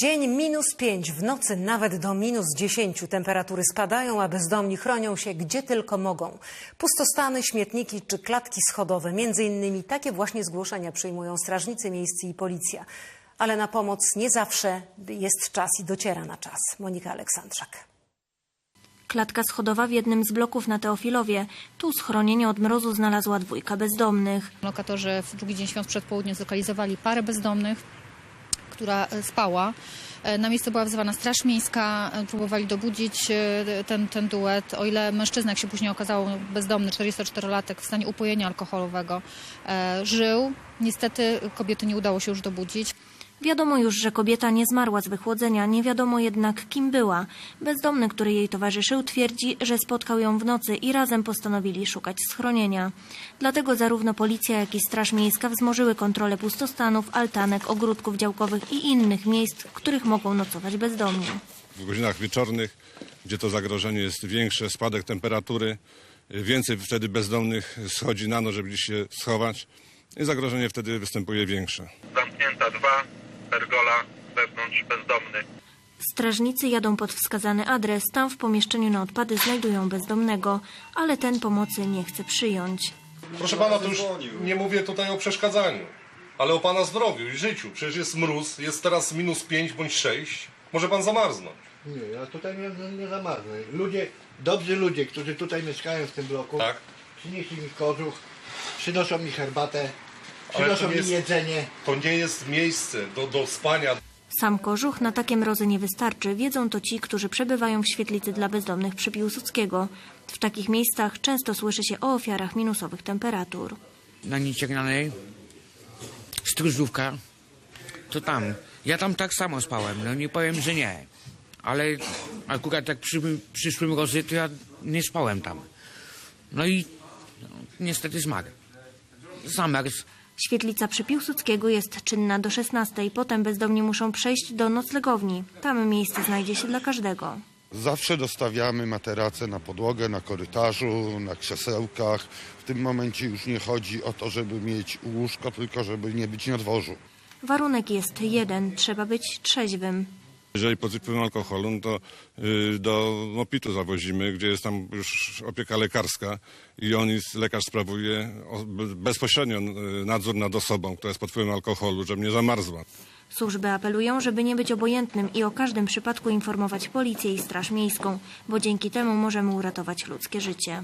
Dzień minus 5, w nocy nawet do minus 10 temperatury spadają, a bezdomni chronią się gdzie tylko mogą. Pustostany, śmietniki czy klatki schodowe. Między innymi takie właśnie zgłoszenia przyjmują strażnicy miejscy i policja. Ale na pomoc nie zawsze jest czas i dociera na czas. Monika Aleksandrzak. Klatka schodowa w jednym z bloków na Teofilowie. Tu schronienie od mrozu znalazła dwójka bezdomnych. Lokatorzy w drugi dzień świąt przed południem zlokalizowali parę bezdomnych, która e, spała. E, Na miejsce była wzywana Straż Miejska, e, próbowali dobudzić ten, ten duet. O ile mężczyzna, jak się później okazało, bezdomny, 44-latek w stanie upojenia alkoholowego, żył, niestety kobiety nie udało się już dobudzić. Wiadomo już, że kobieta nie zmarła z wychłodzenia, nie wiadomo jednak kim była. Bezdomny, który jej towarzyszył, twierdzi, że spotkał ją w nocy i razem postanowili szukać schronienia. Dlatego zarówno policja, jak i Straż Miejska wzmożyły kontrolę pustostanów, altanek, ogródków działkowych i innych miejsc, w których mogą nocować bezdomni. w godzinach wieczornych, gdzie to zagrożenie jest większe, spadek temperatury, więcej wtedy bezdomnych schodzi na noc, żeby się schować i zagrożenie wtedy występuje większe. zamknięta dwa, pergola, wewnątrz bezdomny. Strażnicy jadą pod wskazany adres. Tam w pomieszczeniu na odpady znajdują bezdomnego, ale ten pomocy nie chce przyjąć. Proszę pana, to już nie mówię tutaj o przeszkadzaniu, ale o pana zdrowiu i życiu. Przecież jest mróz, jest teraz minus 5 bądź 6. Może pan zamarznąć. Nie, ja tutaj nie, nie zamarznę. Ludzie, dobrzy ludzie, którzy tutaj mieszkają w tym bloku, Tak. przynieśli mi kożuch, przynoszą mi herbatę, przynoszą to mi jest- jedzenie. To nie jest miejsce do, do spania. Sam kożuch na takie mrozy nie wystarczy. Wiedzą to ci, którzy przebywają w świetlicy dla bezdomnych przy Piłsudskiego. W takich miejscach często słyszy się o ofiarach minusowych temperatur. na nieciegnanej, stróżówka, to tam. Ja tam tak samo spałem, no nie powiem, że nie. Ale akurat jak przy, przyszły mrozy, to ja nie spałem tam. No i no, niestety zmarł. Zamarzł. Świetlica przy Piłsudskiego jest czynna do 16. Potem bezdomni muszą przejść do noclegowni. Tam miejsce znajdzie się dla każdego. Zawsze dostawiamy materace na podłogę, na korytarzu, na krzesełkach. W tym momencie już nie chodzi o to, żeby mieć łóżko, tylko żeby nie być na dworzu. Warunek jest jeden. Trzeba być trzeźwym. Jeżeli pod wpływem alkoholu, no to y, do Mopitu zawozimy, gdzie jest tam już opieka lekarska i on lekarz sprawuje bezpośrednio y, nadzór nad osobą, która jest pod wpływem alkoholu, żeby nie zamarzła. Służby apelują, żeby nie być obojętnym i o każdym przypadku informować policję i straż miejską, bo dzięki temu możemy uratować ludzkie życie.